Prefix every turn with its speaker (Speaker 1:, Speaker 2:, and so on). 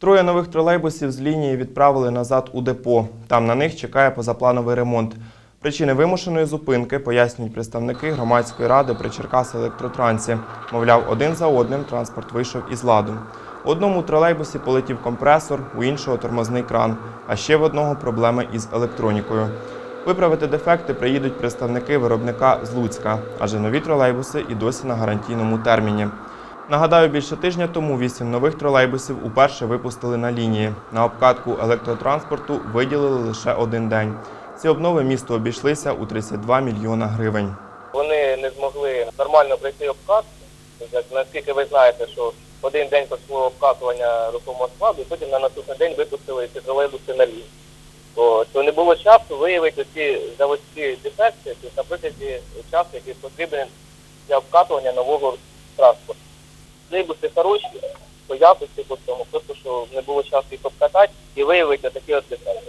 Speaker 1: Троє нових тролейбусів з лінії відправили назад у депо. Там на них чекає позаплановий ремонт. Причини вимушеної зупинки пояснюють представники громадської ради при Черкаси електротрансі. Мовляв, один за одним транспорт вийшов із ладу. У одному тролейбусі полетів компресор, у іншого тормозний кран, а ще в одного проблеми із електронікою. Виправити дефекти приїдуть представники виробника з Луцька, адже нові тролейбуси і досі на гарантійному терміні. Нагадаю, більше тижня тому вісім нових тролейбусів уперше випустили на лінії. На обкатку електротранспорту виділили лише один день. Ці обнови місту обійшлися у 32 мільйона гривень.
Speaker 2: Вони не змогли нормально пройти обкатку. Наскільки ви знаєте, що один день пройшло обкатування рухомого складу, і потім на наступний день випустили ці тролейбуси на лінію. То, то не було часу виявити ці заводські дефекти тобто на протязі часу, який потрібен для обкатування нового транспорту. Тролейбуси хороші по по цьому, просто що не було часу їх обкатати і виявити такі от дефекти.